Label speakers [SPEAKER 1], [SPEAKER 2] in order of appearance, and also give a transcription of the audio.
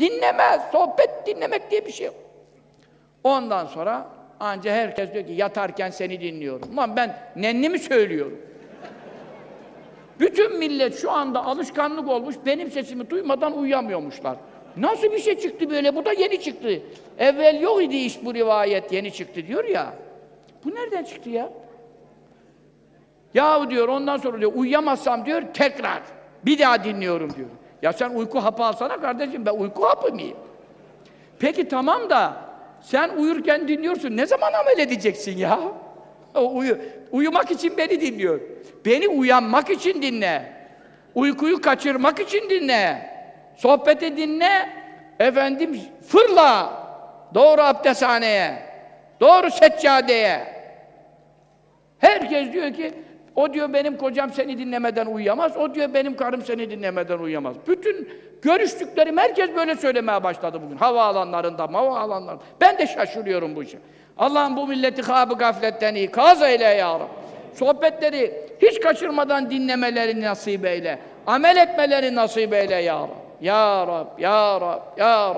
[SPEAKER 1] Dinlemez. Sohbet dinlemek diye bir şey yok. Ondan sonra anca herkes diyor ki yatarken seni dinliyorum. Lan ben nenni mi söylüyorum? Bütün millet şu anda alışkanlık olmuş, benim sesimi duymadan uyuyamıyormuşlar. Nasıl bir şey çıktı böyle? Bu da yeni çıktı. Evvel yok idi iş bu rivayet, yeni çıktı diyor ya. Bu nereden çıktı ya? Yahu diyor ondan sonra diyor uyuyamazsam diyor tekrar bir daha dinliyorum diyor. Ya sen uyku hapı alsana kardeşim ben uyku hapı mıyım? Peki tamam da sen uyurken dinliyorsun. Ne zaman amel edeceksin ya? Uyu, uyumak için beni dinliyor. Beni uyanmak için dinle. Uykuyu kaçırmak için dinle. Sohbeti dinle. Efendim fırla. Doğru abdesthaneye. Doğru seccadeye. Herkes diyor ki o diyor benim kocam seni dinlemeden uyuyamaz. O diyor benim karım seni dinlemeden uyuyamaz. Bütün görüştüklerim herkes böyle söylemeye başladı bugün. Havaalanlarında, havaalanlarında. Ben de şaşırıyorum bu işe. Allah'ım bu milleti kabı gafletten ikaz eyle ya Rabbi. Sohbetleri hiç kaçırmadan dinlemeleri nasip eyle. Amel etmeleri nasip eyle ya Rabbi. Ya Rab, Ya Rab, Ya Rab.